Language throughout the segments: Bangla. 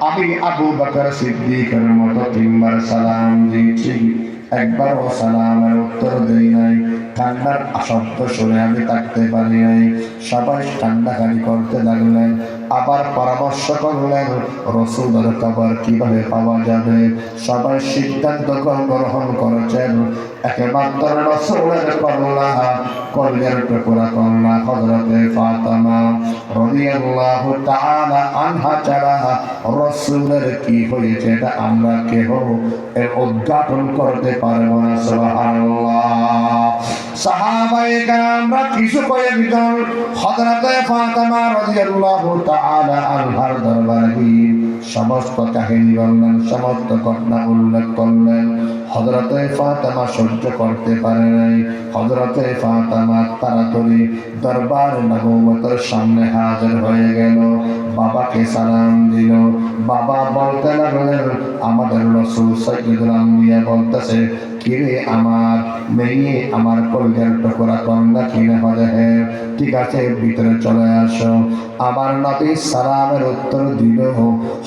আমি আবু বকর সিদ্দিকের মতো তিনবার সালাম দিয়েছি। একবারও সালামের উত্তর দেই নাই। ঠান্ডার শব্দ শুনে আমি থাকতে পারি নাই। সবাই ঠান্ডা ঠান্ডাখানি করতে লাগলেন। আবার পরামর্শ করলেন, রসুলের খবর কীভাবে পাওয়া যাবে? সবাই সিদ্ধান্ত গ্রহণ করেছেন। একমাত্র রসুলের কন্যা কল্যাণ টুকুরা কন্যা হজরতে ফাতেমা রাদিয়াল্লাহু তাআলা আনহা ছাড়া রসুলের কি হয়েছে এটা আমরা কেহ এর উদ্ঘাটন করতে পারব না, সুবহানাল্লাহ। সাহাবায়ে কেরামরা কিছু কয়ে দিতেন হযরতে ফাতেমা রাদিয়াল্লাহু তাআলা আনহার দরবারে সমস্ত কাহিনী বললেন, সমস্ত ঘটনা উল্লেখ করলেন। হযরতে ফাতেমা সহ্য করতে পারে নাই। হযরতে ফাতেমা তাড়াতাড়ি দরবার নবুয়তের সামনে হাজির হয়ে গেল। বাবাকে সালাম দিল। বাবা বলতে লাগলেন, আমাদের রসুল সৈয়দুল আম্বিয়া বলতেছে কিরে আমার মেয়ে, আমার কলজার টুকরা কন্যা কিনে হলে ঠিক আছে, ভিতরে চলে আসো। আমার নবী সালামের উত্তর দিল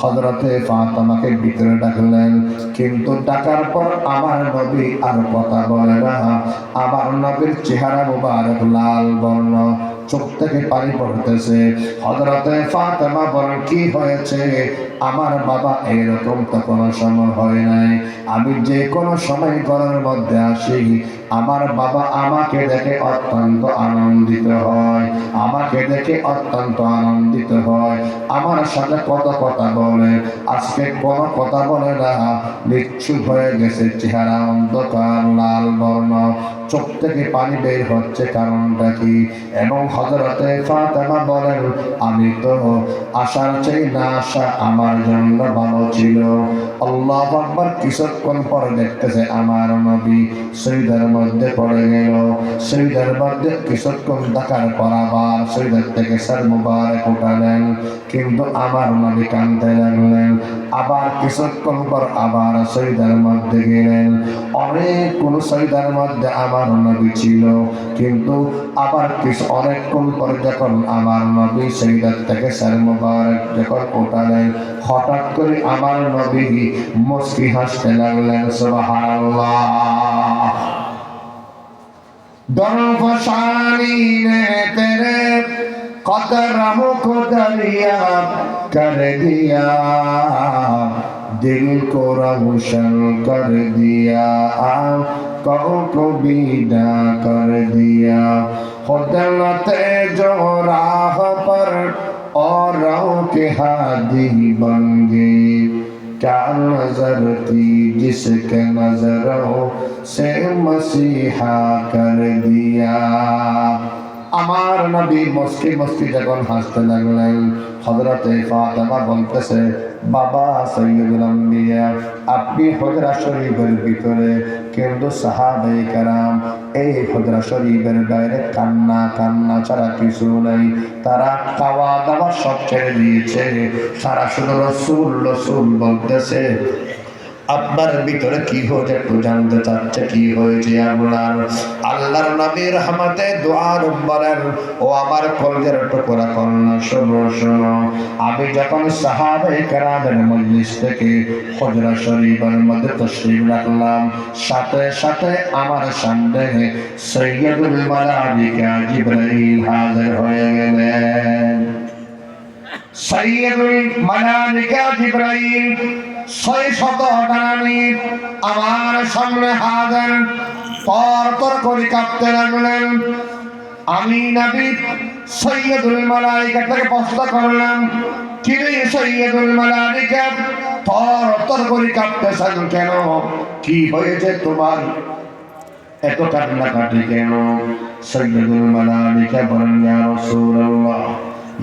হজরতে ফাতেমাকে ভিতরে ডাকলেন। কিন্তু ডাকার পর আমার নবী আর কথা বলে না। আমার নবীর চেহারা মুবারক লাল বর্ণ। চোখ থেকে পানি পড়তেছে। হজরতে ফাতেমা বলেন, কি হয়েছে? আমার বাবা এরকম তো কোনো সময় হয় নাই। আমি যে কোনো সময় ঘরের মধ্যে আসি। আমার বাবা আমাকে দেখে অত্যন্ত আনন্দিত হয়। আমাকে দেখে অত্যন্ত আনন্দিত হয়। আমার সাথে কত কথা বলে, আজকে কোনো কথা বলে না। নিচ্ছুপ হয়ে গেছে চেহারা অন্ধকার, লাল বর্ণ। চোখ থেকে পানি বের হচ্ছে কারণটা কি? এবং হজরতে ফাতেমা বলেন, আমি তো আসার চাই না আসা আমার জন্য ভালো ছিল। আল্লাহ আকবার কিছুক্ষণ পরে দেখতেছে আমার নবী শহীদের মধ্যে পড়ে গেল। শহীদের মধ্যে কিছুক্ষণ দেখার পর আবার শহীদের থেকে মুবারক উঠালেন, কিন্তু লাগলেন। আবার কিছুক্ষণ পর আবার শহীদের মধ্যে গেলেন। অনেক কোন শহীদের মধ্যে আমার নবী ছিল, কিন্তু আবার কিছু অনেকক্ষণ পর যখন আমার নবী থেকে মুবারক যখন উঠালেন, হঠাৎ করে আমার নবী মুস্কি হাসতে লাগলেন, সুবহানাল্লাহ। درف شانی نے تیرے قطرم کو دریا کر دیا دل کو روشن کر دیا کہو کو بیدا کر دیا خدمت جو راہ پر اور رو کے ہادی بن گئی کیا نظر تھی جس کے نظر ফসিহা কর দিয়া। আমার নবী যখন হাসতে লাগলেন হজরতে ফাতেমা বলতেছে, বাবা সৈয়দুল আম্বিয়া, আপনি হজরা শরীফের ভিতরে। কিন্তু সাহাবাই কারাম এই হজরা শরীফের বাইরে কান্না কান্না ছাড়া কিছু নাই। তারা খাওয়া দাওয়া সব ছেড়ে দিয়েছে। সারা শুধু রসুল রসুল বলতেছে আপনার ভিতরে কি হয়েছে একটু জানতে চাচ্ছে কি হয়েছে আপনার আল্লাহর নবীর রহমতে দোয়ার বলেন, ও আমার কলজের টুকরা কন্যা, শোনো শোনো। আমি যখন সাহাবে কেরামের মজলিস থেকে হজরা শরীফের মধ্যে তশরিফ রাখলাম, সাথে সাথে আমার সামনে সৈয়দুল মালাইকা জিবরাইল হাজির হয়ে গেলেন। সৈয়দুল মালাইকা জিবরাইল ছয় শত ডানানি আমার সামনে হাজার তর তর করে কাঁপতে লাগলেন। আমি নাবি সৈয়দুল মালাইকা থেকে প্রশ্ন করলাম কিরে সৈয়দুল মালাইকা? তর তর করে কাঁপতেছেন কেন? কি হয়েছে তোমার? এত কান্নাকাটি কেন? সৈয়দুল মালাইকা বলেন ইয়া রাসূলুল্লাহ,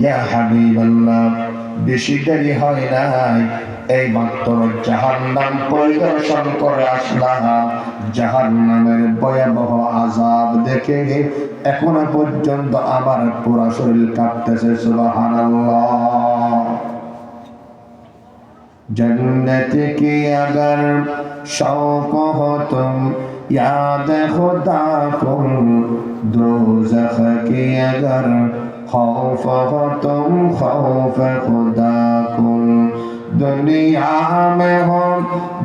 ইয়া হাবিবাল্লাহ বেশি দেরি হয় নাই এই মাত্র জাহান নাম পরিদর্শন করে আসলাম জাহান নামের ভয়াবহ আজাব দেখে এখনো পর্যন্ত আমার পুরা শরীর কাঁপতেছে সুবহানাল্লাহ जन्नत की अगर शौक हो तुम याद खुदा कुम दोजख की अगर खौफ हो तुम खौफ खुदा दुनिया में हो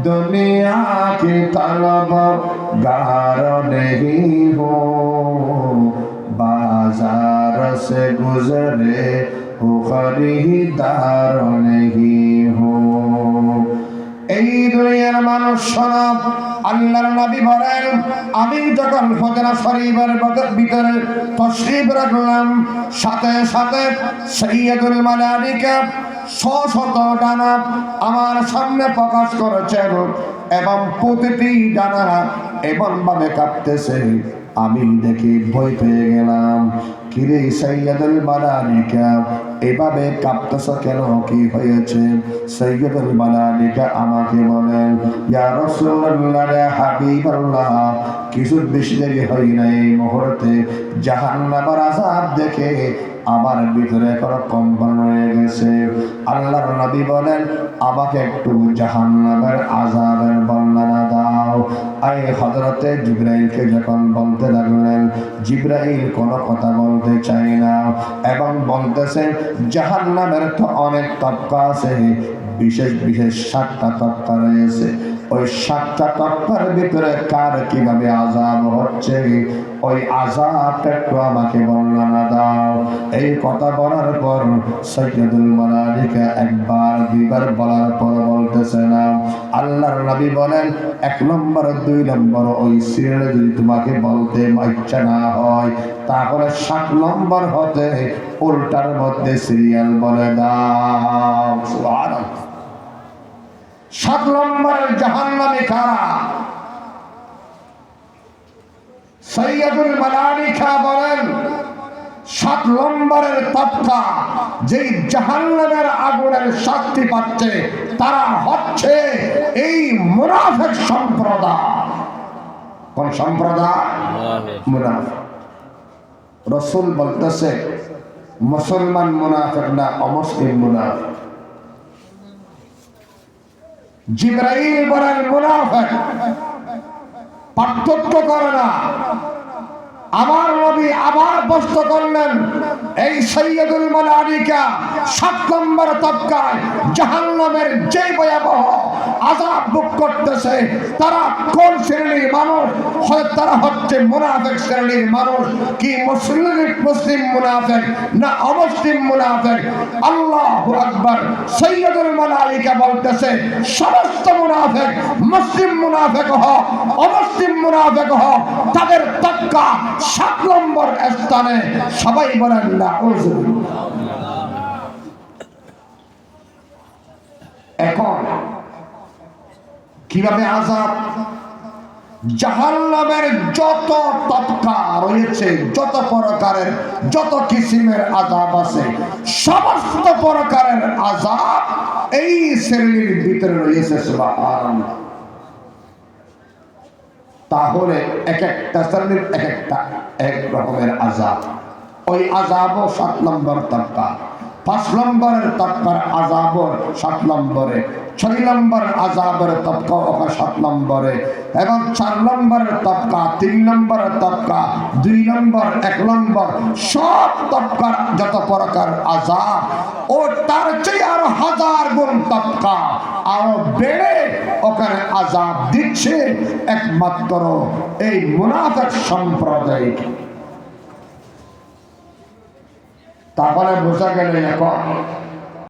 दुनिया की तलब गार नहीं हो बाजार से गुजरे हो खरीदार नहीं हो এই দুনিয়ার মানুষ সনব আল্লাহর নবী বলেন, আমি যখন ফজরা শরীফের ভিতরে তশরিফ রাখলাম, সাথে সাথে সৈয়দুল মালালিকা শত ডানা আমার সামনে প্রকাশ করেছেন এবং প্রতিটি ডানা এমন ভাবে কাঁপতেছে, আমি দেখি ভয় পেয়ে গেলাম। কিরে সৈয়দুল মালালিকা এভাবে কাঁপতেছ কেন? কি হয়েছে? সৈয়দুল মালালিকা আমাকে বলেন, ইয়া রাসূলুল্লাহ হাবিবাল্লাহ কিছু বেশি দেরি হয় না এই মুহূর্তে। জাহান্নামের আযাব দেখে আমার ভিতরে এখন কম্পন হয়ে গেছে। আল্লাহর নবী বলেন, আমাকে একটু জাহান্নামের আযাবের বর্ণনা আই হযরতে জিব্রাইলকে যখন বলতে লাগলেন, জিব্রাইল কোনো কথা বলতে চায় না। এবং বলতেছেন, জাহান্নামের তো অনেক তপকা আছে। বিশেষ বিশেষ সাতটা তবকা রয়েছে। ওই সাতটা তবকার ভিতরে কার কীভাবে আজাব হচ্ছে? ওই আজাবটা একটু আমাকে বর্ণনা দাও। এই কথা বলার পর সৈয়দুল মালালিকা একবার, দুইবার বলার পর বলতেছে না। আল্লাহর নবী বলেন, এক নম্বর, দুই নম্বর ওই সিরিয়ালে যদি তোমাকে বলতে ইচ্ছা না হয়, তাহলে সাত নম্বর হতে উল্টার মধ্যে সিরিয়াল বলে দাও সুবহানাল্লাহ। সাত নম্বরের জাহান্নামে কারা সৈয়দুল মালালিকা বলেন সাত নম্বরের তৎকা যেই জাহান্নামের আগুনের শাস্তি পাচ্ছে তারা হচ্ছে এই মুনাফিক সম্প্রদায়। কোন সম্প্রদায়? মুনাফিক। রসুল বলতেছে মুসলমান মুনাফিক না অমুসলিম মুনাফিক। জিব্রাইল বলেন মুনাফিক। পার্থক্য করে না। আমার নবী আবার প্রশ্ন করলেন, এই সৈয়দুল মালারিকা সাত নম্বর তবকায় জাহান্নামের যে ভয়াবহ আজাব বুক করতেছে। তারা কোন শ্রেণির মানুষ? হয় তারা হচ্ছে মুনাফেক শ্রেণির মানুষ। কি মুসলিম মুসলিম মুনাফেক না অমুসলিম মুনাফেক? আল্লাহ আকবার। সৈয়দুল মালারিকা বলতেছে, সমস্ত মুনাফেক মুসলিম মুনাফেক হোক অমুসলিম মুনাফেক হোক তাদের তক্কা সাত নম্বর স্থানে। সবাই বলেন না এখন কীভাবে আজাব? জাহান্নামের যত তৎকা রয়েছে, যত প্রকারের, যত কিসিমের আজাব আছে, সমস্ত প্রকারের আজাব এই শ্রেণির ভিতরে রয়েছে তাহলে এক একটা শ্রেণির এক একটা এক রকমের আজাব। ওই আজাবও সাত নম্বর তবকা পাঁচ নম্বরের তবকার আজাব সাত নম্বরে। ছয় নম্বর আজাবের তবকা ওকা সাত নম্বরে। এবং চার নম্বরের তবকা তিন নম্বরের তবকা দুই নম্বর, এক নম্বর, সব তবকার যত প্রকার আজাব, ও তার চেয়ে আরও হাজার গুণ তবকা আরও বেড়ে ওখানে আজাব দিচ্ছে একমাত্র এই মুনাফেক সম্প্রদায়কে। তারপরে বোঝা গেল এখন